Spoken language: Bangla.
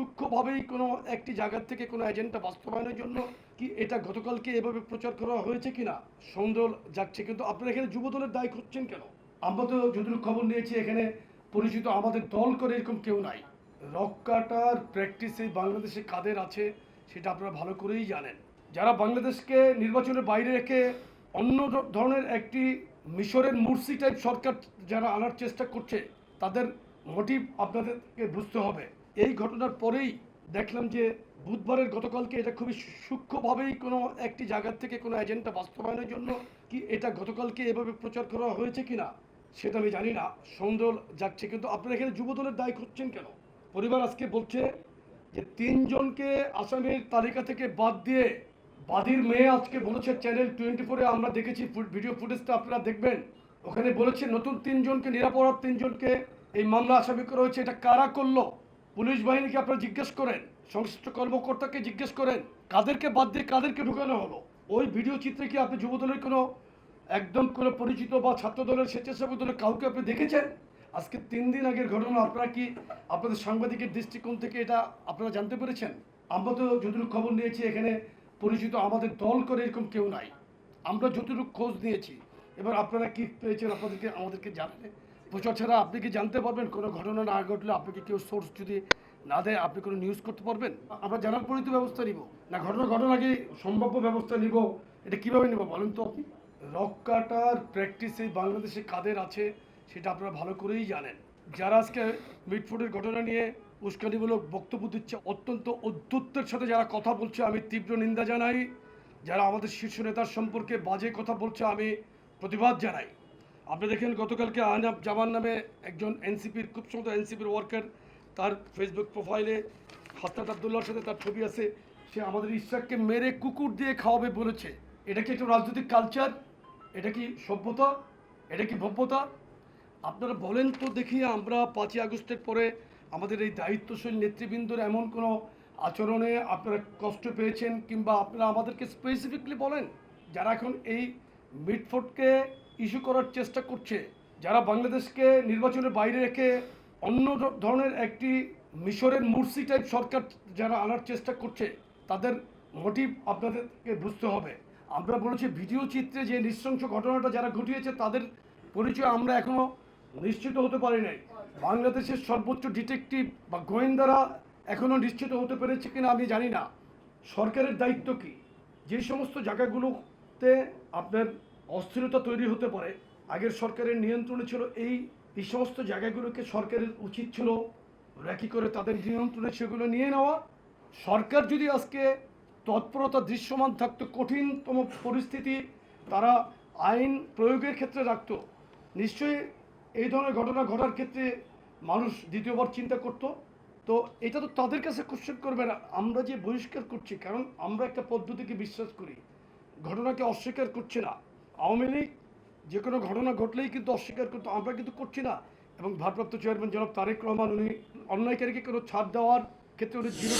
সূক্ষ্মভাবেই কোনো একটি জায়গার থেকে কোনো এজেন্ডা বাস্তবায়নের জন্য কি এটা গতকালকে এভাবে প্রচার করা হয়েছে কিনা সন্দেহ যাচ্ছে কিন্তু আপনারা এখানে যুবদলের দায় করছেন কেন? আমরা তো যদিও খবর নিয়েছি এখানে পরিচিত আমাদের দল করে এরকম কেউ নাই। রক কাটার প্র্যাকটিসে বাংলাদেশে কাদের আছে সেটা আপনারা ভালো করেই জানেন। যারা বাংলাদেশকে নির্বাচনের বাইরে রেখে অন্য ধরনের একটি মিশরের মুরসি টাইপ সরকার যারা আনার চেষ্টা করছে, তাদের মোটিভ আপনাদেরকে বুঝতে হবে। এই ঘটনার পরেই দেখলাম যে বুধবারের গতকালকে এটা খুবই সূক্ষ্মভাবেই কোনো একটি জায়গার থেকে কোনো এজেন্ডা বাস্তবায়নের জন্য কি এটা গতকালকে এভাবে প্রচার করা হয়েছে কিনা সেটা আমি জানি না। সন্দেহ যাচ্ছে কিন্তু আপনারা এখানে যুবদলের দায় করছেন কেন? পরিবার আজকে বলছে যে তিনজনকে আসামির তালিকা থেকে বাদ দিয়ে বাদীর মেয়ে আজকে বলেছে চ্যানেল টোয়েন্টি ফোরে আমরা দেখেছি ভিডিও ফুটেজটা আপনারা দেখবেন। ওখানে বলেছে নতুন তিনজনকে, নিরাপরাধ তিনজনকে এই মামলা আসামি করা হয়েছে। এটা কারা করল? পুলিশ বাহিনীকে আপনারা জিজ্ঞেস করেন, সংশ্লিষ্ট কর্মকর্তাকে জিজ্ঞেস করেন, কাদেরকে বাদ দিয়ে কাদেরকে ঢুকানো হলো? ওই ভিডিও চিত্রে কি আপনি যুবদলের কোনো, একদম কোনো পরিচিত বা ছাত্র দলের স্বেচ্ছাসেবক দলের কাউকে আপনি দেখেছেন? আজকে তিন দিন আগের ঘটনা, আপনারা কি আপনাদের সাংবাদিকের দৃষ্টিকোণ থেকে এটা আপনারা জানতে পেরেছেন? আমরা তো যতটুকু খবর নিয়েছি, এখানে পরিচিত আমাদের দল করে এরকম কেউ নাই। আমরা যতটুকু খোঁজ নিয়েছি, এবার আপনারা কি পেয়েছেন, আপনাদেরকে, আমাদেরকে জানলে? প্রচার ছাড়া আপনি কি জানতে পারবেন কোনো ঘটনা না ঘটলে আপনাকে কেউ সোর্স যদি না দেয়, আপনি কোনো নিউজ করতে পারবেন? আমরা জানার পরেই তো ব্যবস্থা নিব। না, ঘটনা ঘটনা আগে সম্ভাব্য ব্যবস্থা নিব। এটা কীভাবে নিব বলেন তো আপনি? রক কাটার প্র্যাকটিসে বাংলাদেশে কাদের আছে সেটা আপনারা ভালো করেই জানেন। যারা আজকে মিটফুডের ঘটনা নিয়ে উস্কানিমূলক বক্তব্য দিচ্ছে, অত্যন্ত অধ্যত্বের সাথে যারা কথা বলছে, আমি তীব্র নিন্দা জানাই। যারা আমাদের শীর্ষ নেতার সম্পর্কে বাজে কথা বলছে, আমি প্রতিবাদ জানাই। আপনি দেখেন, গতকালকে আহনাব জামান নামে একজন এনসিপির, খুব সুন্দর এনসিপির ওয়ার্কার তার ফেসবুক প্রোফাইলে হাসনাত আবদুল্লাহর সাথে তার ছবি আছে। সে আমাদের ইশাককে মেরে কুকুর দিয়ে খাওয়াবে বলেছে। এটা কি একটা রাজনৈতিক কালচার এটা কি সভ্যতা? এটা কি ভব্যতা? আপনারা বলেন তো দেখি, আমরা পাঁচই আগস্টের পরে আমাদের এই দায়িত্বশীল নেতৃবৃন্দর এমন কোনো আচরণে আপনারা কষ্ট পেয়েছেন কিংবা আপনারা আমাদেরকে স্পেসিফিকলি বলেন? যারা এখন এই মিটফোর্ডকে ইস্যু করার চেষ্টা করছে। যারা বাংলাদেশকে নির্বাচনের বাইরে রেখে অন্য ধরনের একটি মিশরের মুরসি টাইপ সরকার যারা আনার চেষ্টা করছে, তাদের মোটিভ আপনাদেরকে বুঝতে হবে। আমরা বলেছি ভিডিও চিত্রে যে নৃশংস ঘটনাটা যারা ঘটিয়েছে, তাদের পরিচয় আমরা এখনও নিশ্চিত হতে পারি নাই। বাংলাদেশের সর্বোচ্চ ডিটেকটিভ বা গোয়েন্দারা এখনও নিশ্চিত হতে পেরেছে কিনা আমি জানি না। সরকারের দায়িত্ব কি? যে সমস্ত জায়গাগুলোতে আপনার অস্থিরতা তৈরি হতে পারে। আগের সরকারের নিয়ন্ত্রণে ছিল এই এই সমস্ত জায়গাগুলোকে সরকারের উচিত ছিল র্যাকি করে তাদের নিয়ন্ত্রণে সেগুলো নিয়ে নেওয়া। সরকার যদি আজকে তৎপরতা দৃশ্যমান থাকতো, কঠিনতম পরিস্থিতি তারা আইন প্রয়োগের ক্ষেত্রে রাখতো, নিশ্চয়ই এই ধরনের ঘটনা ঘটার ক্ষেত্রে মানুষ দ্বিতীয়বার চিন্তা করতো। তো এটা তো তাদের কাছে কোশ্চেন করবে না, আমরা যে বহিষ্কার করছি, কারণ আমরা একটা পদ্ধতিকে বিশ্বাস করি, ঘটনাকে অস্বীকার করছি না। আওয়ামী লীগ যে কোনো ঘটনা ঘটলেই কিন্তু অস্বীকার করতো, আমরা কিন্তু করছি না। এবং ভারপ্রাপ্ত চেয়ারম্যান জনাব তারেক রহমান, উনি অন্যায়কারীকে কোনো ছাড় দেওয়ার ক্ষেত্রে উনি জিরো